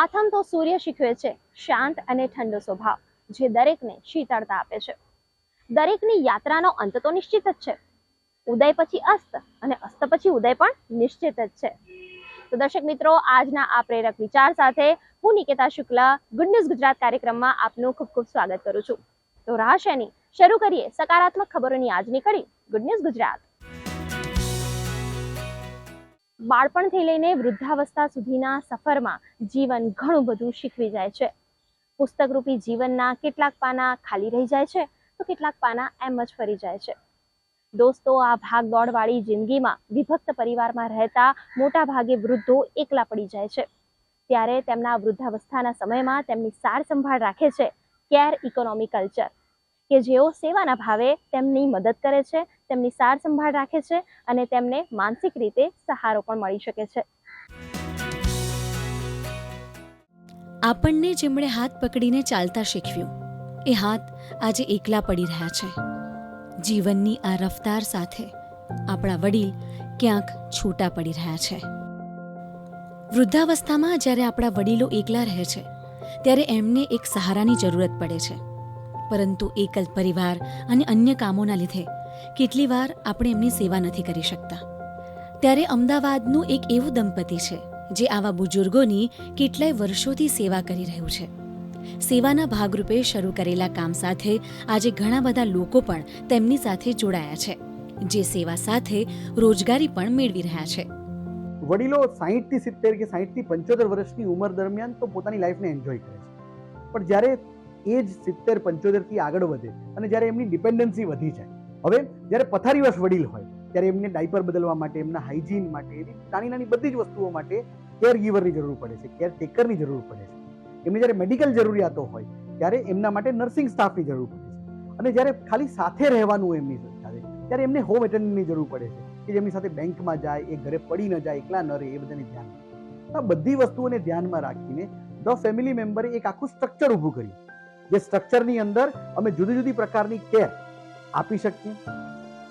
આથમતો સૂર્ય શીખવે છે. શાંત અને ઠંડો સ્વભાવ, જે દરેકને શીતળતા આપે છે. દરેકની યાત્રાનો અંત તો નિશ્ચિત જ છે. ઉદય પછી અસ્ત અને અસ્ત પછી ઉદય પણ નિશ્ચિત જ છે. તો દર્શક મિત્રો, આજના આ પ્રેરક વિચાર સાથે હું નિકેતા શુક્લા ગુડ ન્યૂઝ ગુજરાત કાર્યક્રમમાં આપનું ખૂબ ખૂબ સ્વાગત કરું છું. તો રાહ શરૂ કરીએ સકારાત્મક ખબરોની આજની કડી ગુડ ન્યૂઝ ગુજરાત. બાળપણથી લઈને વૃદ્ધાવસ્થા સુધીના સફરમાં જીવન ઘણું બધું શીખવી જાય છે. પુસ્તકરૂપી જીવનના કેટલાક પાના ખાલી રહી જાય છે તો કેટલાક પાના એમ જ ફરી જાય છે. દોસ્તો, આ ભાગદોડવાળી જિંદગીમાં વિભક્ત પરિવારમાં રહેતા મોટા ભાગે વૃદ્ધો એકલા પડી જાય છે. ત્યારે તેમના વૃદ્ધાવસ્થાના સમયમાં તેમની સાર સંભાળ રાખે છે. Care economy culture. કે જેઓ સેવાના ભાવે તેમની મદદ કરે છે, તેમની સાર સંભાળ રાખે છે અને તેમને માનસિક રીતે સહારો પણ મળી શકે છે. આપણને જેમણે હાથ પકડીને ચાલતા શીખવ્યું, એ હાથ આજે એકલા પડી રહ્યા છે. જીવનની આ રફતાર સાથે આપણા વડીલ ક્યાંક છૂટા પડી રહ્યા છે. વૃદ્ધાવસ્થામાં જ્યારે આપણા વડીલો એકલા રહે છે, ત્યારે એમને એક સહારાની જરૂરત પડે છે. પરંતુ એકલ પરિવાર અને અન્ય કામોના લીધે કેટલી વાર આપણે એમની સેવા નથી કરી શકતા. ત્યારે અમદાવાદનું એક એવું દંપતી છે, જે આવા બુજુર્ગોની કેટલાય વર્ષોથી સેવા કરી રહ્યું છે. સેવાના ભાગરૂપે શરૂ કરેલા કામ સાથે આજે ઘણા બધા લોકો પણ તેમની સાથે જોડાયા છે, જે સેવા સાથે રોજગારી પણ મેળવી રહ્યા છે. વડીલો સાહીઠથી સિત્તેર કે સાહીઠથી પંચોતેર વર્ષની ઉંમર દરમિયાન તો પોતાની લાઈફને એન્જોય કરે છે. પણ જ્યારે એ જ સિત્તેર પંચોતેરથી આગળ વધે અને જ્યારે એમની ડિપેન્ડન્સી વધી જાય. હવે જ્યારે પથારીવશ વડીલ હોય, ત્યારે એમને ડાયપર બદલવા માટે, એમના હાઇજીન માટે, એવી નાની નાની બધી જ વસ્તુઓ માટે કેર ગીવરની જરૂર પડે છે કેર ટેકરની જરૂર પડે છે. એમને જ્યારે મેડિકલ જરૂરિયાતો હોય, ત્યારે એમના માટે નર્સિંગ સ્ટાફની જરૂર પડે છે. અને જ્યારે ખાલી સાથે રહેવાનું એમની સાથે, ત્યારે એમને હોમ એટેન્ડન્ટની જરૂર પડે છે, કે જેમની સાથે બેંકમાં જાય, એ ઘરે પડી ન જાય, એકલા ન રહે, એ બધાને ધ્યાન આ બધી વસ્તુઓને ધ્યાનમાં રાખીને ધ ફેમિલી મેમ્બરે એક આખું સ્ટ્રક્ચર ઊભું કર્યું. જે સ્ટ્રક્ચરની અંદર અમે જુદી જુદી પ્રકારની કેર આપી શકીએ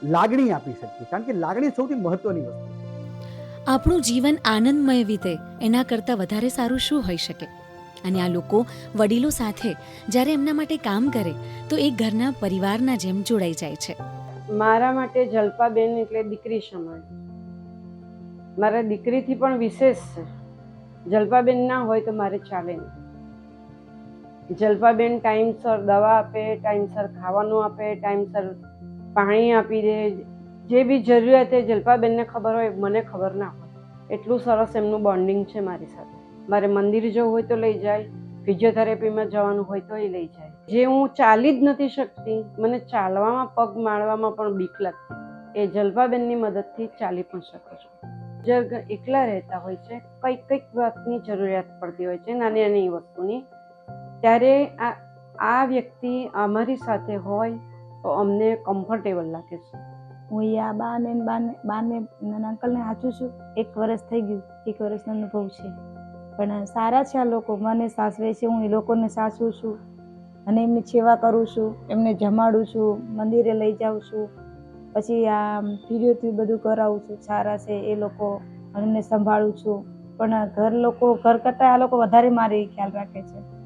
લાગણી આપી શકીએ. કારણ કે લાગણી સૌથી મહત્વની વસ્તુ છે. આપણું જીવન આનંદમય વીતે એના કરતાં વધારે સારું શું હોઈ શકે? અને આ લોકો વડીલો સાથે જ્યારે એમના માટે કામ કરે તો એ ઘરના પરિવારના જેમ જોડાઈ જાય છે. મારા માટે જલપાબેન એટલે દીકરી સમાન. મારા દીકરીથી પણ વિશેષ છે. જલપાબેન ના હોય તો મારે ચાલે નહીં. જલપાબેન ટાઈમસર દવા આપે ટાઈમસર ખાવાનું આપે ટાઈમસર પાણી આપી દે. જે બી જરૂરિયાત એ જલપાબેનને ખબર હોય, મને ખબર ના હોય. એટલું સરસ એમનું બોન્ડિંગ છે મારી સાથે. મારે મંદિર જવું હોય તો લઈ જાય ફિઝિયોથેરાપીમાં જવાનું હોય તો એ લઈ જાય. જે હું ચાલી જ નથી શકતી, મને ચાલવામાં, પગ માળવામાં પણ બીક લાગતી. એ જલપાબેનની મદદથી ચાલી પણ શકું છું. જગ એકલા રહેતા હોય છે કંઈક કંઈક વાતની જરૂરિયાત પડતી હોય છે નાની નાની વસ્તુની. ત્યારે આ આ વ્યક્તિ અમારી સાથે હોય તો અમને કમ્ફર્ટેબલ લાગે છે. હું યા બાને બાને બાને નાના અંકલને સાચું છું, એક વર્ષ થઈ ગયું, એક વર્ષનો અનુભવ છે. પણ સારા છે આ લોકો, મને સાસવે છે, હું એ લોકોને સાસવું છું, અને એમની સેવા કરું છું, એમને જમાડું છું, મંદિરે લઈ જાઉં છું, પછી આ ફિરિયોથી બધું કરાવું છું, સારા છે એ લોકો એમને સંભાળું છું. પણ ઘર લોકો, ઘર કરતાં આ લોકો વધારે મારી ખ્યાલ રાખે છે.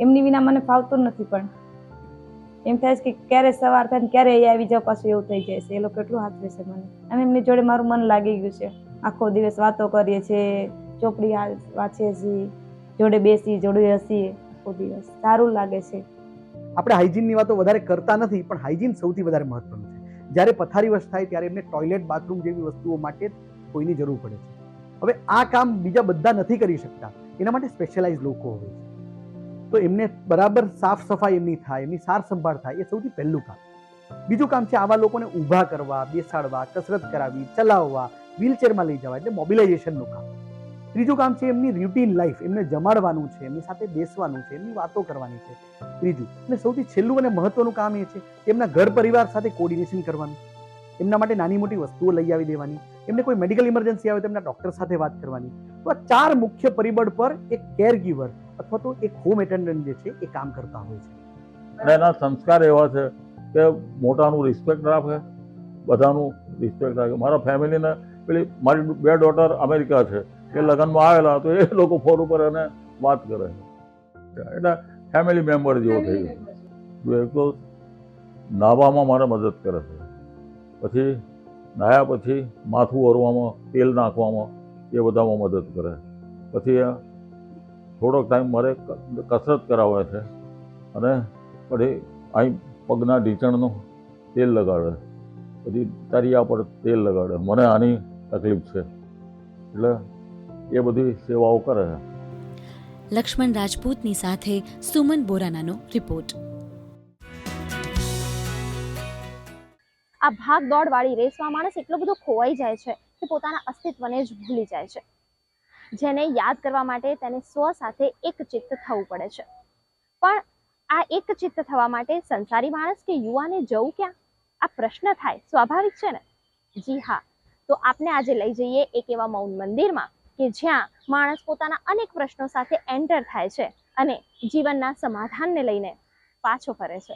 એમની વિના મને ફાવતું નથી પણ. એમ થાય છે કે ક્યારે સવાર થાય ને ક્યારે એ આવી જાવ પાછું એવું થઈ જાય છે. એ લોકો એટલું હાથ છે મને. અને એમની જોડે મારું મન લાગી ગયું છે. આખો દિવસ વાતો કરીએ છીએ ચોપડી વાંચીએ છીએ, જોડે બેસી જોડે હસીએ. આખો દિવસ. સારું લાગે છે. આપણે હાઇજીનની વાતો વધારે કરતા નથી, પણ હાઇજીન સૌથી વધારે મહત્વનું છે. જ્યારે પથારી વર્ષ થાય ત્યારે એમને ટોયલેટ, બાથરૂમ જેવી વસ્તુઓ માટે કોઈની જરૂર પડે છે. હવે આ કામ બીજા બધા નથી કરી શકતા. એના માટે સ્પેશિયલાઇઝ લોકો હોય છે. તો એમને બરાબર સાફ સફાઈ એમની થાય, એમની સાર સંભાળ થાય, એ સૌથી પહેલું કામ. બીજું કામ છે આવા લોકોને ઊભા કરવા, બેસાડવા, કસરત કરાવી, ચલાવવા, વ્હીલચેરમાં લઈ જવા, એટલે મોબિલાઇઝેશનનું કામ. ત્રીજું કામ છે એમની રૂટીન લાઈફ એમને જમાડવાનું છે, એમની સાથે બેસવાનું છે, એમની વાતો કરવાની છે. ત્રીજું, અને સૌથી છેલ્લું અને મહત્વનું કામ એ છે એમના ઘર પરિવાર સાથે કોર્ડિનેશન કરવાનું. એમના માટે નાની મોટી વસ્તુઓ લઈ આવી દેવાની. એમને કોઈ મેડિકલ ઇમરજન્સી આવે તો એમના ડૉક્ટર સાથે વાત કરવાની. તો આ ચાર મુખ્ય પરિબળ પર એક કેર અથવા તો એક હોમ એટેન્ડન્ટ જે છે એ કામ કરતા હોય છે. અને એના સંસ્કાર એવા છે કે મોટાનું રિસ્પેક્ટ રાખે બધાનું રિસ્પેક્ટ રાખે. મારા ફેમિલીને પેલી મારી બે ડોટર અમેરિકા છે એ લગ્નમાં આવેલા તો એ લોકો ફોન ઉપર એને વાત કરે એટલે ફેમિલી મેમ્બર જેવો થઈ ગયો. એક તો નાહવામાં મારે મદદ કરે છે. પછી નાહ્યા પછી માથું ઓરવામાં તેલ નાખવામાં એ બધામાં મદદ કરે. પછી થોડોક ટાઈમ મારે કસરત કરાવે છે. અને પછી અહીં પગના ઢીંચણનું તેલ લગાડે. પછી તરિયા પર તેલ લગાડે. મને આની તકલીફ છે. એટલે એ બધી સેવાઓ કરે છે. લક્ષ્મણ રાજપૂતની સાથે સુમન બોરાનાનો રિપોર્ટ. આ ભાગ દોડ વાળી રેસમાં માણસ એટલો બધો ખોવાઈ જાય છે કે પોતાના અસ્તિત્વને જ ભૂલી જાય છે. જેને યાદ કરવા માટે તેને સ્વ સાથે એક ચિત્ત થવું પડે છે. પણ આ એક ચિત્ત થવા માટે સંસારી માણસ કે યુવાને જવું ક્યાં? આ પ્રશ્ન થાય, સ્વાભાવિક છે ને? જી હા. તો આપને આજે લઈ જઈએ એક એવા મૌન મંદિરમાં કે જ્યાં માણસ પોતાના અનેક પ્રશ્નો સાથે એન્ટર થાય છે અને જીવનના સમાધાનને લઈને પાછો ફરે છે.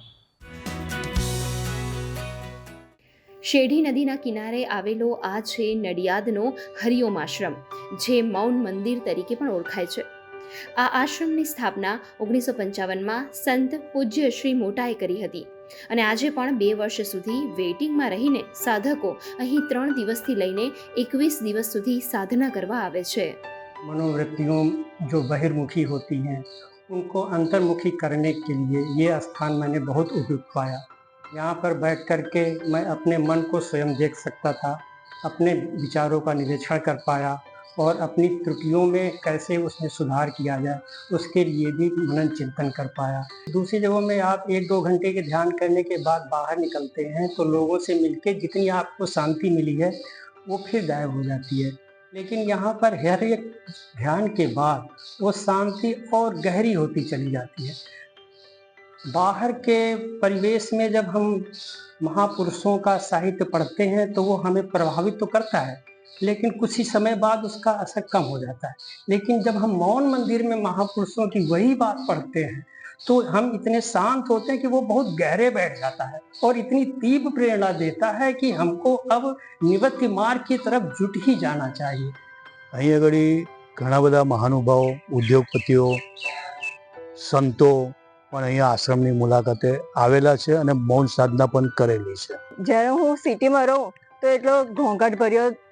શેઢી નદીના કિનારે આવેલો આ છે નડિયાદનો હરિઓમ આશ્રમ. જે મૌન મંદિર તરીકે પણ ઓળખાય છે આ આશ્રમની સ્થાપના ઓગણીસો પંચાવનમાં સંત પૂજ્ય શ્રી મોટાએ કરી હતી અને આજે પણ બે વર્ષ સુધી વેઇટિંગમાં રહીને સાધકો અહીં ત્રણ દિવસથી લઈને એકવીસ દિવસ સુધી સાધના કરવા આવે છે मनोवृत्तियों जो बहिर्मुखी होती हैं उनको अंतर्मुखी करने के लिए ये स्थान मैंने बहुत उपयुक्त पाया यहाँ पर बैठ कर के मैं अपने मन को स्वयं देख सकता था अपने विचारों का निरीक्षण कर पाया और अपनी त्रुटियों में कैसे उसमें सुधार किया जाए, उसके लिए भी मनन चिंतन कर पाया। दूसरी जगहों में आप एक दो घंटे के ध्यान करने के बाद बाहर निकलते हैं तो लोगों से मिलके जितनी आपको शांति मिली है, वो फिर गायब हो जाती है। लेकिन यहाँ पर हर एक ध्यान के बाद वो शांति और गहरी होती चली जाती है। बाहर के परिवेश में जब हम महापुरुषों का साहित्य पढ़ते हैं तो वो हमें प्रभावित तो करता है लेकिन कुछ ही समय बाद उसका असर कम हो जाता है लेकिन जब हम मौन मंदिर में महापुरुषों की वही बात पढ़ते हैं तो हम इतने शांत होते हैं कि वो बहुत गहरे बैठ जाता है और इतनी तीव्र प्रेरणा देता है कि हमको अब निवृत्ति मार्ग की तरफ जुट ही जाना चाहिए અહીં આગળ ઘણા બધા મહાનુભાવો ઉદ્યોગપતિઓ સંતો પણ અહીંયા આશ્રમની મુલાકાતે આવેલા છે અને મૌન સાધના પણ કરેલી છે જ્યારે હું સિટીમાં રહું તો એટલો ઘોંઘાટભર્યો અ,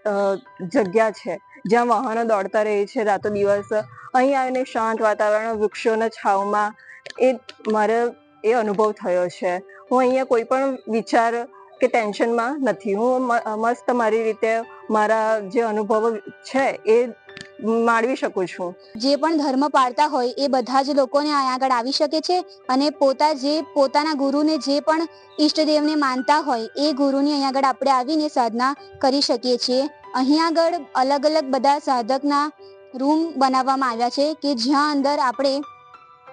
જગ્યા છે. જ્યાં વાહનો દોડતા રહે છે રાતો દિવસ. અહીં આવીને શાંત વાતાવરણ, વૃક્ષોના છાવમાં. એ મારે એ અનુભવ થયો છે. હું અહીંયા કોઈ પણ વિચાર કે ટેન્શનમાં નથી. હું મસ્ત મારી રીતે મારા જે અનુભવો છે એ માણવી શકું છું. જે પણ ધર્મ પાળતા હોય એ બધા જ લોકોને અહીંયા આગળ આવી શકે છે અને પોતા જે, પોતાના ગુરુને જે પણ ઈષ્ટદેવને માનતા હોય એ ગુરુની અહીંયા આગળ આપણે આવીને સાધના કરી શકીએ છીએ. અહીંયા આગળ અલગ અલગ બધા સાધકના રૂમ બનાવવામાં આવ્યા છે કે જ્યાં અંદર આપણે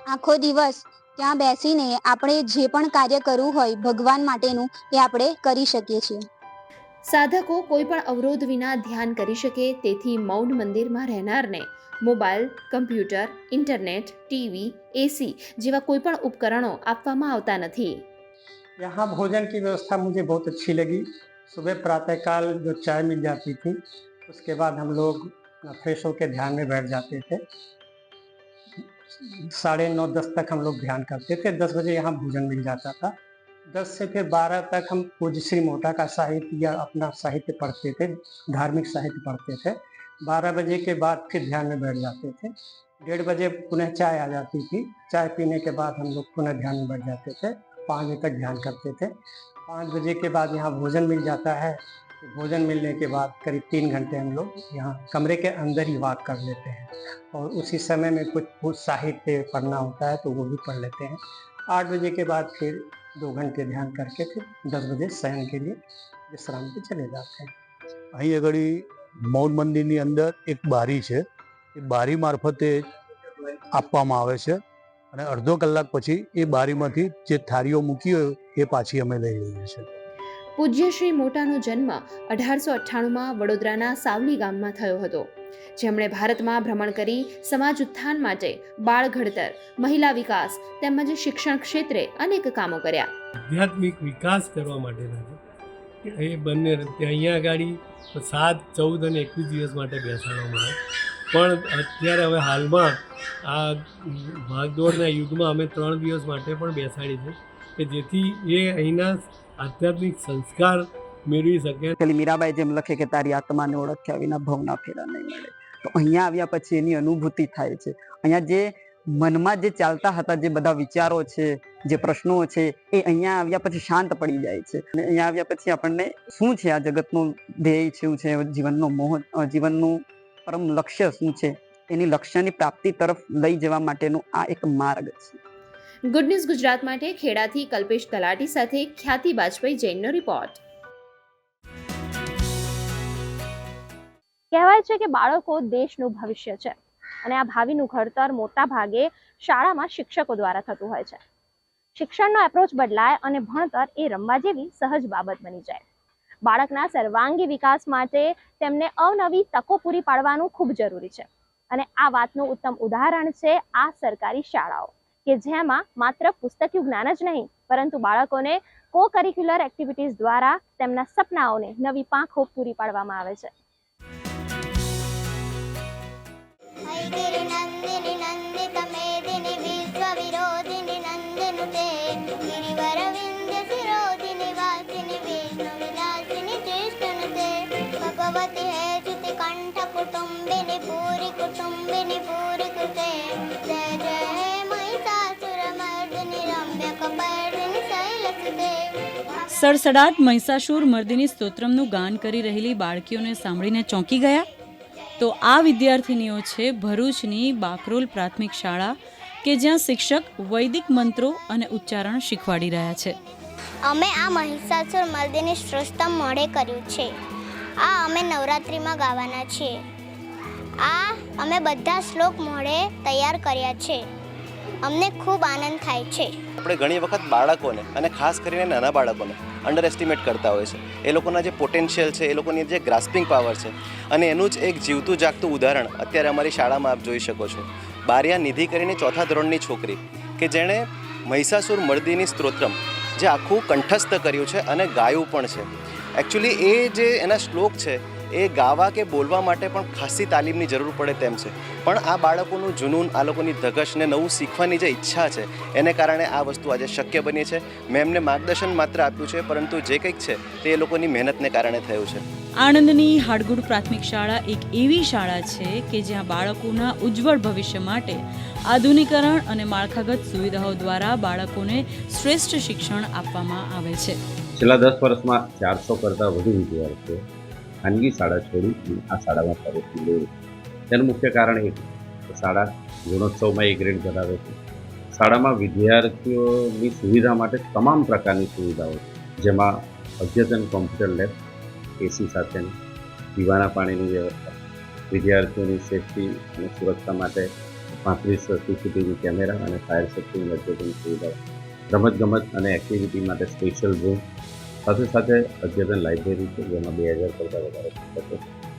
આખો દિવસ ત્યાં બેસીને આપણે જે પણ કાર્ય કરવું હોય ભગવાન માટેનું એ આપણે કરી શકીએ છીએ. સાધકો કોઈ પણ અવરોધ વિના ધ્યાન કરી શકે તેથી મૌન મંદિરમાં રહેનારને mobile computer internet TV AC જેવા કોઈ પણ ઉપકરણો આપવામાં આવતા નથી यहाँ भोजन की व्यवस्था मुझे बहुत अच्छी लगी सुबह प्रातःकाल जो चाय मिल जाती थी उसके बाद हम लोग फ्रेश होकर ध्यान में बैठ जाते थे साढ़े नौ दस तक हम लोग ध्यान करते थे दस बजे यहाँ भोजन मिल जाता था दस से फिर बारह तक हम पूज्य श्री मोटा का साहित्य या अपना साहित्य पढ़ते थे, धार्मिक साहित्य पढ़ते थे। बारह बजे के बाद फिर ध्यान में बैठ जाते थे। डेढ़ बजे पुनः चाय आ जाती थी। चाय पीने के बाद हम लोग पुनः ध्यान में बैठ जाते थे। पाँच बजे तक ध्यान करते थे। पाँच बजे के बाद यहाँ भोजन मिल जाता है। भोजन मिलने के बाद करीब तीन घंटे हम लोग यहाँ कमरे के अंदर ही वाक कर लेते हैं। और उसी समय में कुछ कुछ साहित्य पढ़ना होता है तो वो भी पढ़ लेते हैं। आठ बजे के बाद फिर दो घंटे ध्यान करके फिर दस बजे शयन के लिए विश्राम पे चले जाते हैं અહીં આગળ મૌન મંદિરની અંદર એક બારી છે એ બારી મારફતે આપવામાં આવે છે અને અડધો કલાક પછી એ બારીમાંથી જે થાળીઓ મૂકી હોય એ પાછી અમે લઈ લઈએ છીએ પૂજ્ય શ્રી મોટાનો જન્મ અઢારસો અઠ્ઠાણુંમાં વડોદરાના સાવલી ગામમાં થયો હતો જેમણે ભારતમાં ભ્રમણ કરી સમાજ ઉત્થાન માટે બાળ ઘડતર, મહિલા વિકાસ તેમજ શિક્ષણ ક્ષેત્રે અનેક કામો કર્યા. આધ્યાત્મિક વિકાસ કરવા માટેના છે. એ બંને અહીંયા આગળ સાત, ચૌદ અને એકવીસ દિવસ માટે બેસાડવામાં આવે. પણ અત્યારે હવે હાલમાં આ ભાગદોડના યુગમાં અમે ત્રણ દિવસ માટે પણ બેસાડી છે કે જેથી એ અહીંના આધ્યાત્મિક સંસ્કાર મેળવી શકે. પેલી મીરાબાઈ જેમ લખે કે તારી આત્માને ઓળખ્યા વિના ભવના ફેરા નહીં મળે. તો અહીંયા આવ્યા પછી એની અનુભૂતિ થાય છે. અહીંયા જે મનમાં જે ચાલતા હતા જે બધા વિચારો છે જે પ્રશ્નો છે એ અહીંયા આવ્યા પછી શાંત પડી જાય છે. અને અહીંયા આવ્યા પછી આપણને શું છે આ જગતનો ધ્યેય શું છે જીવનનો મોહ જીવનનું પરમ લક્ષ્ય શું છે? એની લક્ષ્યની પ્રાપ્તિ તરફ લઈ જવા માટેનો આ એક માર્ગ છે. ગુડ ન્યૂઝ ગુજરાત માટે ખેડાથી કલ્પેશ તલાટી સાથે ખ્યાતિ બાજપાઈ જૈનનો રિપોર્ટ કહેવાય છે કે બાળકો દેશનું ભવિષ્ય છે અને આ ભાવિનું ઘડતર મોટા ભાગે શાળામાં શિક્ષકો દ્વારા થતું હોય છે. શિક્ષણનો એપ્રોચ બદલાય અને ભણતર એ રમવા જેવી સહજ બાબત બની જાય. બાળકના સર્વાંગી વિકાસ માટે તેમને અવનવી તકો પૂરી પાડવાનું ખૂબ જરૂરી છે અને આ વાતનું ઉત્તમ ઉદાહરણ છે આ સરકારી શાળાઓ કે જેમાં માત્ર પુસ્તકીય જ્ઞાન જ નહીં, પરંતુ બાળકોને કો કરિક્યુલર એક્ટિવિટીઝ દ્વારા તેમના સપનાઓને નવી પાંખો પૂરી પાડવામાં આવે છે. गिरिनन्दिनि नन्दितमेदिनि विश्वविरोधिनि नन्दनुते गिरिवरविन्द्य शिरोधिनि वासिनि विष्णुविलासिनि चेष्टनुते भगवति हेतुति कण्ठकुटुम्बिनि भूरि कुटुम्बिनि भूरि कृते जय जय हे महिषासुरमर्दिनि रम्यकपर्दिनि शैलसुते સડસડાટ મહિષાસુર મર્દિની સ્તોત્રમનું ગાન કરી રહેલી બાળકીઓને સાંભળીને ચોંકી ગયા તો આ વિદ્યાર્થીનીઓ છે ભરૂચની બાકરોલ પ્રાથમિક શાળા કે જ્યાં શિક્ષક વૈદિક મંત્રો અને ઉચ્ચારણ શીખવાડી રહ્યા છે. અમે આ મહિષાસુર મર્દિની શ્રેષ્ઠમ મોડે કર્યું છે. આ અમે નવરાત્રિમાં ગાવાના છીએ આ અમે બધા શ્લોક મોડે તૈયાર કર્યા છે. અમને ખૂબ આનંદ થાય છે. આપણે ઘણી વખત બાળકોને અને ખાસ કરીને નાના બાળકોને અંડર એસ્ટિમેટ કરતા હોય છે. એ લોકોના જે પોટેન્શિયલ છે, એ લોકોની જે ગ્રાસ્પિંગ પાવર છે, અને એનું જ એક જીવતું જાગતું ઉદાહરણ અત્યારે અમારી શાળામાં આપ જોઈ શકો છો. બારિયા નિધિ કરીને ચોથા ધોરણની છોકરી, કે જેણે મહિષાસુર મર્દિની સ્ત્રોત્રમ, જે આખું કંઠસ્થ કર્યું છે અને ગાયું પણ છે. એકચ્યુઅલી એ જે એના શ્લોક છે એ ગાવા કે બોલવા માટે પણ ખાસી તાલીમની જરૂર પડે તેમ છે. પણ આ બાળકોનું જુનૂન આ લોકોની ધગશ ને નવું શીખવાની જે ઈચ્છા છે એને કારણે આ વસ્તુ આજે શક્ય બની છે. મેં એમને માર્ગદર્શન માત્ર આપ્યું છે પરંતુ જે કંઈક છે તે એ લોકોની મહેનતને કારણે થયું છે. આણંદની હાડગુડ પ્રાથમિક શાળા એક એવી શાળા છે કે જ્યાં બાળકોના ઉજ્જવળ ભવિષ્ય માટે આધુનિકરણ અને માળખાગત સુવિધાઓ દ્વારા બાળકોને શ્રેષ્ઠ શિક્ષણ આપવામાં આવે છે. છેલ્લા દસ વર્ષમાં ચારસો કરતાં વધુ વિદ્યાર્થીઓ ખાનગી શાળા છોડી અને આ શાળામાં પ્રવેશ લીધો તેનું મુખ્ય કારણ એ કે શાળા ગુણોત્સવમાં એ ગ્રેડ ધરાવે છે. શાળામાં વિદ્યાર્થીઓની સુવિધા માટે તમામ પ્રકારની સુવિધાઓ છે. જેમાં અદ્યતન કોમ્પ્યુટર લેબ, એસી સાથેની પીવાના પાણીની વ્યવસ્થા, વિદ્યાર્થીઓની સેફટી અને સુરક્ષા માટે પાંત્રીસ સીસીટીવી કેમેરા અને ફાયર સેફ્ટીની અદ્યતન સુવિધાઓ, રમતગમત અને એક્ટિવિટી માટે સ્પેશિયલ રૂમ સાથે સાથે અદ્યતન લાઇબ્રેરી છે, જેમાં બે હજાર કરતાં વધારે પુસ્તકો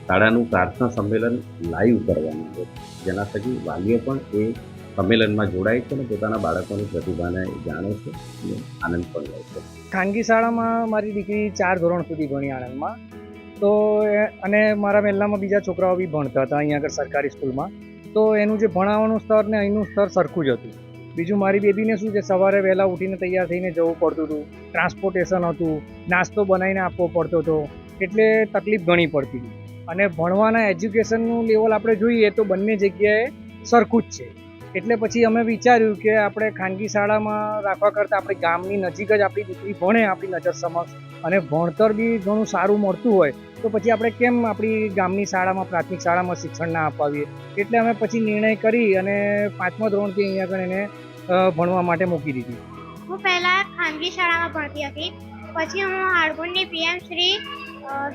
શાળાનું પ્રાર્થના સંમેલન લાઈવ કરવાનું છે. જેના થકી વાલીઓ પણ એ સંમેલનમાં જોડાય છે અને પોતાના બાળકોની પ્રતિભાને જાણે છે અને આનંદ પણ લે છે. ખાનગી શાળામાં મારી દીકરી ચાર ધોરણ સુધી ભણી આણંદમાં. તો અને મારા મહેલામાં બીજા છોકરાઓ બી ભણતા હતા અહીંયા આગળ સરકારી સ્કૂલમાં. તો એનું જે ભણાવવાનું સ્તર ને અહીંનું સ્તર સરખું જ હતું. બીજું મારી બેબીને શું છે? સવારે વહેલા ઉઠીને તૈયાર થઈને જવું પડતું હતું. ટ્રાન્સપોર્ટેશન હતું. નાસ્તો બનાવીને આપવો પડતો હતો. એટલે તકલીફ ઘણી પડતી હતી. અને ભણવાના એજ્યુકેશનનું લેવલ આપણે જોઈએ તો બંને જગ્યાએ સરખું જ છે. એટલે પછી અમે વિચાર્યું કે આપણે ખાનગી શાળામાં રાખવા કરતાં આપણે ગામની નજીક જ આપણી દીકરી ભણે આપણી નજર સમક્ષ. અને ભણતર બી ઘણું સારું મળતું હોય તો પછી આપણે કેમ આપણી ગામની શાળામાં, પ્રાથમિક શાળામાં શિક્ષણ ના અપાવીએ? એટલે અમે પછી નિર્ણય કરી અને પાંચમા ધોરણથી અહીંયા આગળ એને ભણવા માટે મૂકી દીધી. હું પહેલા ખાનગી શાળામાં ભણતી હતી. પછી હું હાડગુંડની પીએમ શ્રી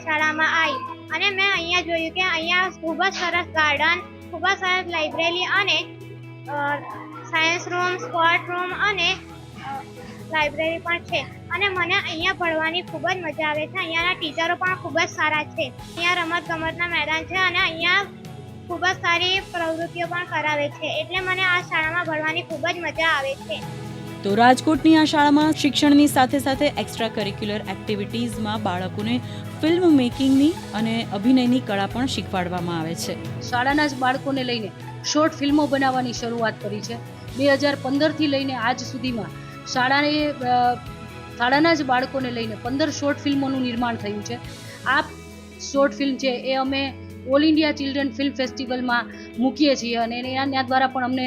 શાળામાં આવી અને મેં અહીંયા જોયું કે અહીંયા ખૂબ જ સરસ ગાર્ડન, ખૂબ જ સરસ લાઇબ્રેરી અને સાયન્સ રૂમ સ્પોર્ટ રૂમ અને લાઇબ્રેરી પણ છે. અને મને અહીંયા ભણવાની ખૂબ જ મજા આવે છે. અહીંયાના ટીચરો પણ ખૂબ જ સારા છે. અહીંયા રમત ગમતના મેદાન છે અને અહીંયા ખૂબ જ સારી પ્રવૃત્તિઓ પણ કરાવે છે. એટલે મને આ શાળામાં ભણવાની ખૂબ જ મજા આવે છે. તો રાજકોટની આ શાળામાં શિક્ષણની સાથે સાથે એક્સ્ટ્રા કરિક્યુલર એક્ટિવિટીઝમાં બાળકોને ફિલ્મ મેકિંગની અને અભિનયની કળા પણ શીખવાડવામાં આવે છે. શાળાના જ બાળકોને લઈને શોર્ટ ફિલ્મો બનાવવાની શરૂઆત કરી છે. બે હજાર પંદરથી લઈને આજ સુધીમાં શાળાએ શાળાના જ બાળકોને લઈને પંદર શોર્ટ ફિલ્મોનું નિર્માણ થયું છે. આ શોર્ટ ફિલ્મ છે એ અમે ઓલ ઇન્ડિયા ચિલ્ડ્રન ફિલ્મ ફેસ્ટિવલમાં મૂકીએ છીએ અને એના દ્વારા પણ અમને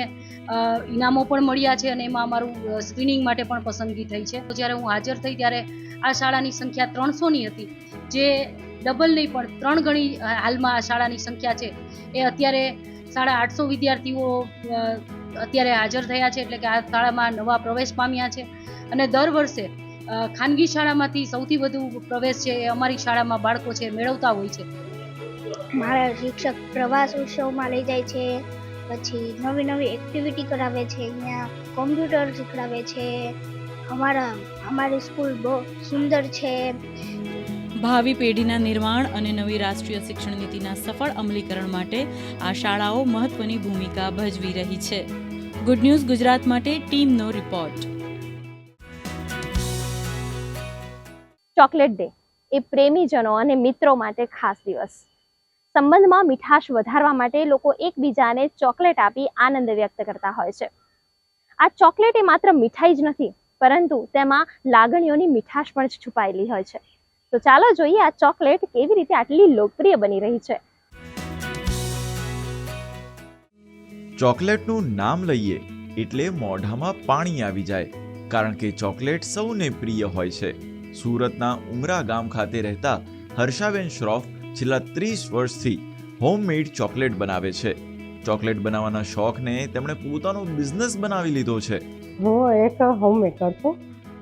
ઇનામો પણ મળ્યા છે અને એમાં અમારું સ્ક્રીનિંગ માટે પણ પસંદગી થઈ છે. જ્યારે હું હાજર થઈ ત્યારે આ શાળાની સંખ્યા ત્રણસોની હતી. જે ડબલ નહીં પણ ત્રણ ગણી હાલમાં આ શાળાની સંખ્યા છે. એ અત્યારે સાડા આઠસો વિદ્યાર્થીઓ અત્યારે હાજર થયા છે એટલે કે આ શાળામાં નવા પ્રવેશ પામ્યા છે. અને દર વર્ષે ખાનગી શાળામાંથી સૌથી વધુ પ્રવેશ છે એ અમારી શાળામાં બાળકો છે મેળવતા હોય છે. મારા શિક્ષક પ્રવાસ ઉત્સવમાં લઈ જાય છે પછી નવી નવી એક્ટિવિટી કરાવે છે અહીંયા કોમ્પ્યુટર શીખડાવે છે અમારા અમારી સ્કૂલ બહુ સુંદર છે. ભાવિ પેઢીના નિર્માણ અને નવી રાષ્ટ્રીય શિક્ષણ નીતિના સફળ અમલીકરણ માટે આ શાળાઓ મહત્વની ભૂમિકા ભજવી રહી છે. ગુડ ન્યૂઝ ગુજરાત માટે ટીમનો રિપોર્ટ ચોકલેટ ડે એ પ્રેમીજનો અને મિત્રો માટે ખાસ દિવસ. સંબંધમાં મીઠાશ વધારવા માટે લોકો એકબીજાને ચોકલેટ આપી આનંદ વ્યક્ત કરતા હોય છે. આ ચોકલેટ એ માત્ર મીઠાઈ જ નથી, પરંતુ તેમાં લાગણીઓની મીઠાશ પણ છુપાયેલી હોય છે. તો ચાલો જોઈએ આ ચોકલેટ કેવી રીતે આટલી લોકપ્રિય બની રહી છે. ચોકલેટનું નામ લઈએ એટલે મોઢામાં પાણી આવી જાય, કારણ કે ચોકલેટ સૌને પ્રિય હોય છે. સુરતના ઉમરા ગામ ખાતે રહેતા હર્ષાબેન શ્રોફ છેલ્લા ત્રીસ વર્ષથી હોમમેડ ચોકલેટ બનાવે છે. ચોકલેટ બનાવવાના શોખને તેમણે પોતાનો બિઝનેસ બનાવી લીધો છે. હું એક હોમમેકર છું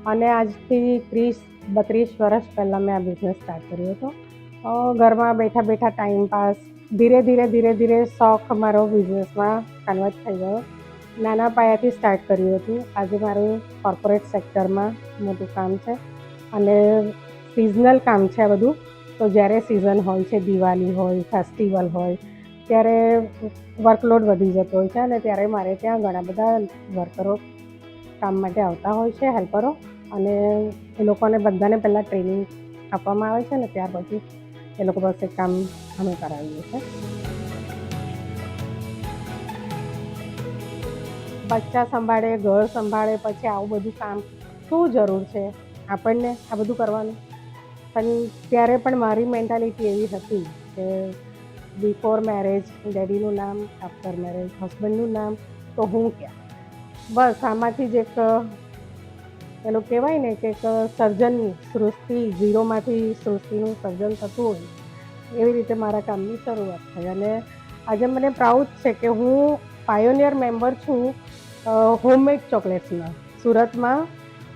અને આજથી ત્રીસ, બત્રીસ વર્ષ પહેલાં મેં આ બિઝનેસ સ્ટાર્ટ કર્યો હતો. ઘરમાં બેઠા બેઠા ટાઈમ પાસ, ધીરે ધીરે ધીરે ધીરે શોખ મારો બિઝનેસમાં કન્વર્ટ થઈ ગયો. નાના પાયાથી સ્ટાર્ટ કર્યું હતું. આજે મારું કોર્પોરેટ સેક્ટરમાં મોટું કામ છે અને સિઝનલ કામ છે આ બધું. તો જ્યારે સિઝન હોય છે, દિવાળી હોય ફેસ્ટિવલ હોય, ત્યારે વર્કલોડ વધી જતો હોય છે અને ત્યારે મારે ત્યાં ઘણા બધા વર્કરો કામ માટે આવતા હોય છે હેલ્પરો અને એ લોકોને બધાને પહેલાં ટ્રેનિંગ આપવામાં આવે છે ને ત્યાર પછી એ લોકો પાસે કામ અમે કરાવીએ છીએ. બચ્ચા સંભાળે, ઘર સંભાળે, પછી આવું બધું કામ શું જરૂર છે? આપણને આ બધું કરવાનું. પણ ત્યારે પણ મારી મેન્ટાલિટી એવી હતી કે બિફોર મેરેજ ડેડીનું નામ આફ્ટર મેરેજ હસબન્ડનું નામ, તો હું ક્યાં? બસ આમાંથી જ એક, પેલું કહેવાય ને કે એક સર્જનની સૃષ્ટિ ઝીરોમાંથી સૃષ્ટિનું સર્જન થતું હોય, એવી રીતે મારા કામની શરૂઆત થઈ. અને આજે મને પ્રાઉડ છે કે હું પાયોનિયર મેમ્બર છું હોમમેડ ચોકલેટ્સમાં સુરતમાં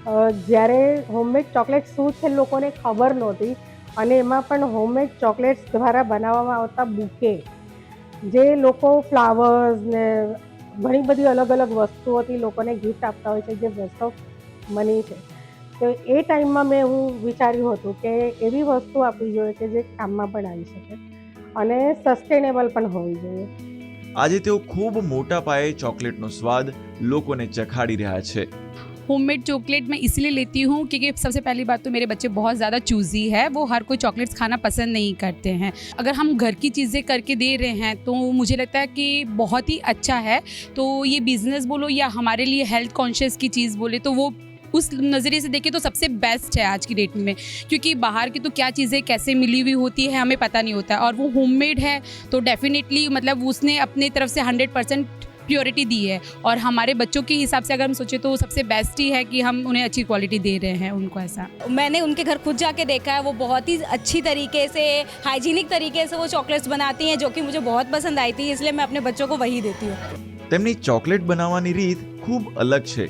જ્યારે હોમમેડ ચોકલેટ શું છે લોકોને ખબર નહોતી અને એમાં પણ હોમમેડ ચોકલેટ્સ દ્વારા બનાવવામાં આવતા બુકે જે લોકો ફ્લાવર્સ ને ઘણી બધી અલગ અલગ વસ્તુઓથી લોકોને ગિફ્ટ આપતા હોય છે જે વેસ્ટ ઓફ મની છે. તો એ ટાઈમમાં મેં હું વિચાર્યું હતું કે એવી વસ્તુ આપવી જોઈએ કે જે કામમાં પણ આવી શકે અને સસ્ટેનેબલ પણ હોવી જોઈએ. આજે તેઓ ખૂબ મોટા પાયે ચોકલેટનો સ્વાદ લોકોને ચખાડી રહ્યા છે. होममेड चॉकलेट मैं इसलिए लेती हूँ क्योंकि सबसे पहली बात तो मेरे बच्चे बहुत ज़्यादा चूज़ी है। वो हर कोई चॉकलेट्स खाना पसंद नहीं करते हैं। अगर हम घर की चीज़ें करके दे रहे हैं तो मुझे लगता है कि बहुत ही अच्छा है। तो ये बिज़नेस बोलो या हमारे लिए हेल्थ कॉन्शियस की चीज़ बोले तो वो उस नज़रिए से देखें तो सबसे बेस्ट है आज की डेट में। क्योंकि बाहर की तो क्या चीज़ें कैसे मिली हुई होती है हमें पता नहीं होता और वो होममेड है तो डेफिनेटली मतलब उसने अपने तरफ़ से हंड्रेड परसेंट प्योरिटी दी है और हमारे बच्चों के हिसाब से अगर हम सोचें तो सबसे बेस्ट ही है कि हम उन्हें अच्छी क्वालिटी दे रहे हैं उनको ऐसा मैंने उनके घर खुद जाके देखा है वो बहुत ही अच्छी तरीके से हाइजीनिक तरीके से वो चॉकलेट्स बनाती हैं जो कि मुझे बहुत पसंद आई थी इसलिए मैं अपने बच्चों को वही देती हूँ તેમની ચોકલેટ બનાવવાની રીત ખૂબ અલગ છે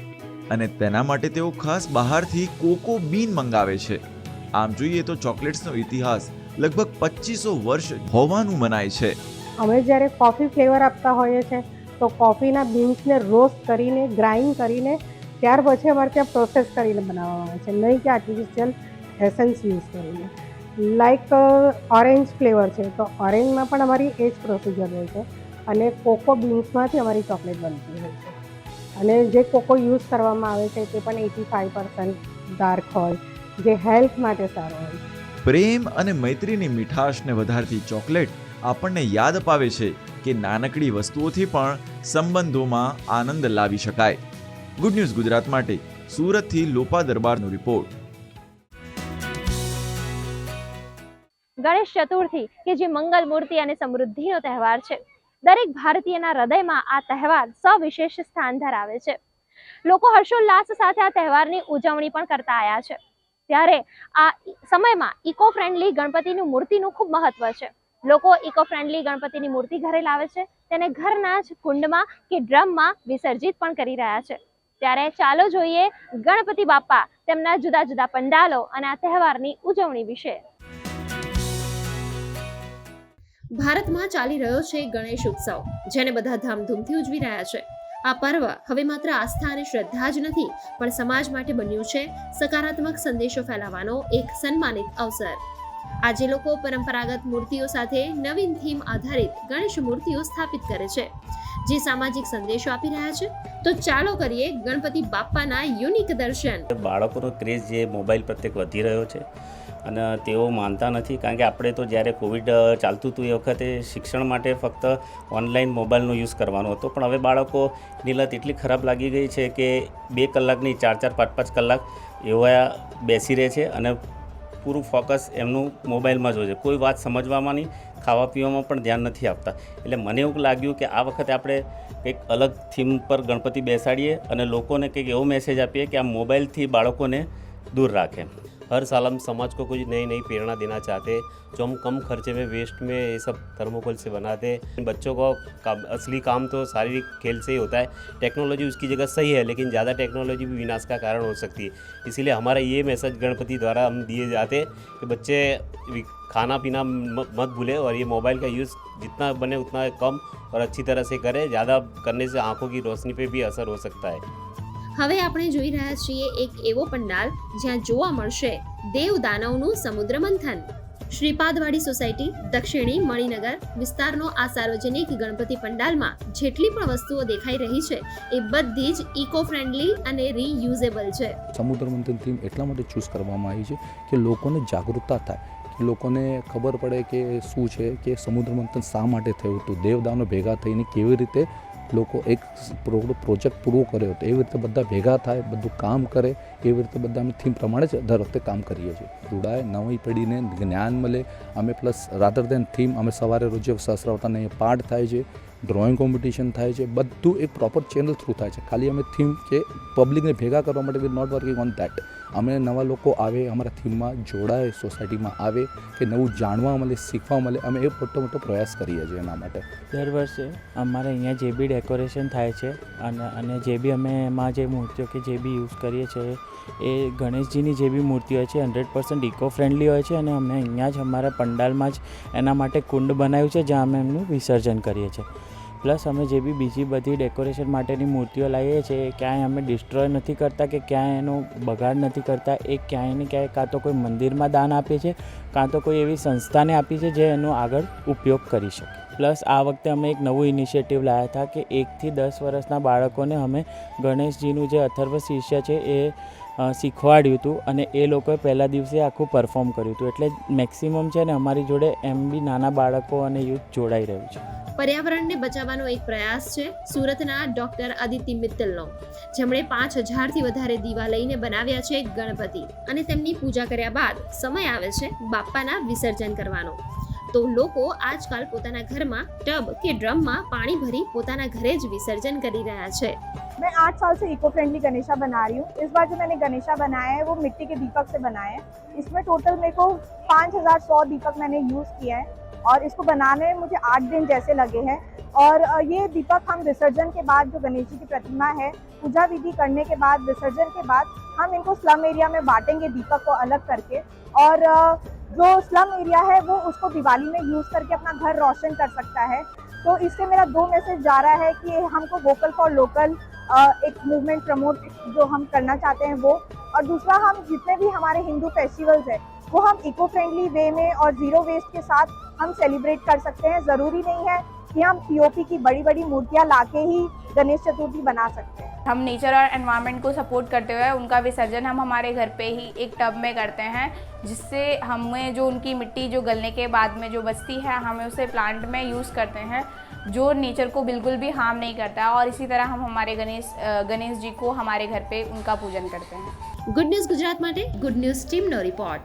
અને તેના માટે તેઓ ખાસ બહારથી કોકો બીન મંગાવે છે આમ જોઈએ તો ચોકલેટ્સનો ઇતિહાસ લગભગ પચીસો વર્ષ હોવાનું મનાય છે અમે જ્યારે કોફી ફ્લેવર આપતા હોઈએ છીએ તો કોફીના બીન્સને રોસ્ટ કરીને ગ્રાઇન્ડ કરીને, ત્યાર પછી અમારે ત્યાં પ્રોસેસ કરીને બનાવવામાં આવે છે. નહીં કે આર્ટિફિશિયલ એસન્સ યુઝ કરીને. લાઈક ઓરેન્જ ફ્લેવર છે. તો ઓરેન્જમાં પણ અમારી એ જ પ્રોસિજર હોય છે. અને કોકો બીન્સમાંથી અમારી ચોકલેટ બનતી હોય છે. અને જે કોકો યુઝ કરવામાં આવે છે, તે પણ એટી ફાઇવ પર્સન્ટ ડાર્ક હોય. જે હેલ્થ માટે સારો હોય પ્રેમ અને મૈત્રીની મીઠાશને વધારતી ચોકલેટ આપણને યાદ અપાવે છે કે નાનકડી વસ્તુઓથી પણ સંબંધોમાં આનંદ લાવી શકાય. ગુડ ન્યૂઝ ગુજરાત માટે, સુરતથી લોપા દરબારનો રિપોર્ટ ગણેશ ચતુર્થી, કે જે મંગલ મૂર્તિ અને સમૃદ્ધિનો તહેવાર છે. દરેક ભારતીયના હૃદયમાં આ તહેવાર સવિશેષ સ્થાન ધરાવે છે. લોકો હર્ષોલ્લાસ સાથે આ તહેવારની ઉજવણી પણ કરતા આવ્યા છે. ત્યારે આ સમયમાં ઇકો ફ્રેન્ડલી ગણપતિનું મૂર્તિનું ખૂબ મહત્વ છે. લોકો ઇકો ફ્રેન્ડલી ગણપતિની મૂર્તિ ઘરે લાવે છે. તેને ઘરના જ કુંડમાં કે ડ્રમમાં વિસર્જિત પણ કરી રહ્યા છે. ત્યારે ચાલો જોઈએ ગણપતિ બાપા તેમના જુદા જુદા પંડાલો અને આ તહેવારની ઉજવણી વિશે. ભારતમાં ચાલી રહ્યો છે ગણેશ ઉત્સવ, જેને બધા ધામધૂમથી ઉજવી રહ્યા છે. આ પર્વ હવે માત્ર આસ્થા અને શ્રદ્ધા જ નથી, પણ સમાજ માટે બન્યું છે સકારાત્મક સંદેશો ફેલાવવાનો એક સન્માનિત અવસર. આજે લોકો પરંપરાગત મૂર્તિઓ સાથે નવીન થીમ આધારિત ગણેશ મૂર્તિઓ સ્થાપિત કરે છે. જે સામાજિક સંદેશો આપી રહ્યા છે. તો ચાલો કરીએ ગણપતિ બાપ્પાના યુનિક દર્શન. બાળકોનો ક્રેઝ જે મોબાઈલ પ્રત્યે વધી રહ્યો છે અને તેઓ માનતા નથી કારણ કે આપણે તો જ્યારે કોવિડ ચાલતું હતું એ વખતે શિક્ષણ માટે ફક્ત ઓનલાઈન મોબાઈલનો યુઝ કરવાનો હતો. પણ હવે બાળકોની લત એટલી ખરાબ લાગી ગઈ છે કે બે કલાકની ચાર ચાર પાંચ પાંચ કલાક એવા બેસી રહે છે અને પૂરું ફોકસ એમનું મોબાઈલમાં જ હોય છે. કોઈ વાત સમજવામાં નહીં, ખાવા પીવામાં પણ ધ્યાન નથી આપતા. એટલે મને એવું લાગ્યું કે આ વખતે આપણે કંઈક અલગ થીમ પર ગણપતિ બેસાડીએ અને લોકોને કંઈક એવો મેસેજ આપીએ કે આ મોબાઈલથી બાળકોને દૂર રાખે. हर साल हम समाज को कुछ नई नई प्रेरणा देना चाहते हैं, जो हम कम खर्चे में वेस्ट में ये सब थर्मोकोल से बनाते बच्चों को का- असली काम तो शारीरिक खेल से ही होता है। टेक्नोलॉजी उसकी जगह सही है, लेकिन ज़्यादा टेक्नोलॉजी भी विनाश का कारण हो सकती है। इसीलिए हमारा ये मैसेज गणपति द्वारा हम दिए जाते कि बच्चे खाना पीना मत भूलें और ये मोबाइल का यूज़ जितना बने उतना कम और अच्छी तरह से करें। ज़्यादा करने से आँखों की रोशनी पे भी असर हो सकता है। હવે આપણે જોઈ રહ્યા છીએ એક એવો પંડાલ જ્યાં જોવા મળશે દેવ દાનવનું સમુદ્ર મંથન. શ્રીપાદવાડી સોસાયટી, દક્ષિણી મણિનગર વિસ્તારનો આ સાર્વજનિક ગણપતિ પંડાલમાં જેટલી પણ વસ્તુઓ દેખાઈ રહી છે, એ બધી જ ઇકો ફ્રેન્ડલી અને રીયુઝેબલ છે. સમુદ્ર મંથન થીમ એટલા માટે ચૂઝ કરવામાં આવી છે કે લોકોને જાગૃતતા થાય લોકોને ખબર પડે કે શું છે, કે સમુદ્ર મંથન શા માટે થયું હતું, દેવદાનો ભેગા થઈને કેવી રીતે લોકો એક પ્રો- પ્રોજેક્ટ પૂરો કર્યો હતો એવી રીતે બધા ભેગા થાય, બધું કામ કરે, એવી રીતે બધા અમે થીમ પ્રમાણે જ દર વખતે કામ કરીએ છીએ. જોડાય નવી પેઢીને જ્ઞાન મળે, અમે પ્લસ રાધર દેન થીમ અમે સવારે રોજે સહસ્રાવતાને પાઠ થાય છે ડ્રોઈંગ કોમ્પિટિશન થાય છે, બધું એક પ્રોપર ચેનલ થ્રુ થાય છે. ખાલી અમે થીમ કે પબ્લિકને ભેગા કરવા માટે we not working on that અમે નવા લોકો આવે, અમારા થીમમાં જોડાય, સોસાયટીમાં આવે, કે નવું જાણવા મળે, શીખવા મળે, અમે એ મોટો મોટો પ્રયાસ કરીએ છીએ એના માટે. દર વર્ષે અમારે અહીંયા જે બી ડેકોરેશન થાય છે અને અને જે બી અમે એમાં જે મૂર્તિઓ કે જે બી યુઝ કરીએ છીએ, એ ગણેશજીની જે બી મૂર્તિ હોય છે હંડ્રેડ પર્સન્ટ ઇકો ફ્રેન્ડલી હોય છે અને અમે અહીંયા જ અમારા પંડાલમાં જ એના માટે કુંડ બનાવ્યું છે, જ્યાં અમે એમનું વિસર્જન કરીએ છીએ. પ્લસ અમે જે બી બીજી બધી ડેકોરેશન માટેની મૂર્તિઓ લાવીએ છીએ, ક્યાંય અમે ડિસ્ટ્રોય નથી કરતા કે ક્યાંય એનો બગાડ નથી કરતા, એ ક્યાંય ને ક્યાંય કાં તો કોઈ મંદિરમાં દાન આપીએ છીએ, કાં તો કોઈ એવી સંસ્થાને આપી છે જે એનો આગળ ઉપયોગ કરી શકે. પ્લસ આ વખતે અમે એક નવું ઇનિશિયેટિવ લાવ્યા હતા કે એકથી દસ વર્ષના બાળકોને અમે ગણેશજીનું જે અથર્વ શિષ્ય છે એ શીખવાડ્યું હતું અને એ લોકોએ પહેલા દિવસે આખું પરફોર્મ કર્યું હતું એટલે મેક્સિમમ છે ને અમારી જોડે એમ બી નાના બાળકો અને યુથ જોડાઈ રહ્યું છે. પર્યાવરણને બચાવવાનો એક પ્રયાસ છે સુરતના ડોક્ટર અદિતિ મિત્તલનો, જેમણે પાંચ હજારથી વધારે દીવા લઈને બનાવ્યા છે ગણપતિ અને તેમની પૂજા કર્યા બાદ સમય આવે છે બાપ્પાના વિસર્જન કરવાનો. તો લોકો આજકાલ પોતાના ઘરમાં ટબ કે ડ્રમમાં પાણી ભરી પોતાના ઘરે જ વિસર્જન કરી રહ્યા છે मैं आठ साल से इको फ्रेंडली गणेशा बना रही हूँ इस बार जो मैंने गणेशा बनाया है वो मिट्टी के दीपक से बनाए हैं इसमें टोटल मेरे को पाँच हजार सौ दीपक मैंने यूज़ किया है और इसको बनाने में मुझे आठ दिन जैसे लगे हैं और अ, ये दीपक हम विसर्जन के बाद जो गणेश जी की प्रतिमा है पूजा विधि करने के बाद विसर्जन के बाद हम इनको स्लम एरिया में बांटेंगे दीपक को अलग करके। और जो स्लम एरिया है, वो उसको दिवाली में यूज़ करके अपना घर रोशन कर सकता है। तो इससे मेरा दो मैसेज जा रहा है कि हमको वोकल फॉर लोकल एक मूवमेंट प्रमोट जो हम करना चाहते हैं वो। और दूसरा, हम जितने भी हमारे हिंदू फेस्टिवल्स हैं, वो हम इको फ्रेंडली वे में और ज़ीरो वेस्ट के साथ हम सेलिब्रेट कर सकते हैं। ज़रूरी नहीं है कि हम पीओपी की बड़ी बड़ी मूर्तियां लाके ही गणेश चतुर्थी बना सकते हैं हम नेचर और एनवायरनमेंट को सपोर्ट करते हुए उनका विसर्जन हम हमारे घर पे ही एक टब में करते हैं जिससे हमें जो उनकी मिट्टी जो गलने के बाद में जो बचती है हमें उसे प्लांट में यूज़ करते हैं जो नेचर को बिल्कुल भी हार्म नहीं करता और इसी तरह हम हमारे गणेश अ, गणेश जी को हमारे घर पे उनका पूजन करते हैं ગુડ ન્યૂઝ ગુજરાત માટે ગુડ ન્યૂઝ ટીમનો રિપોર્ટ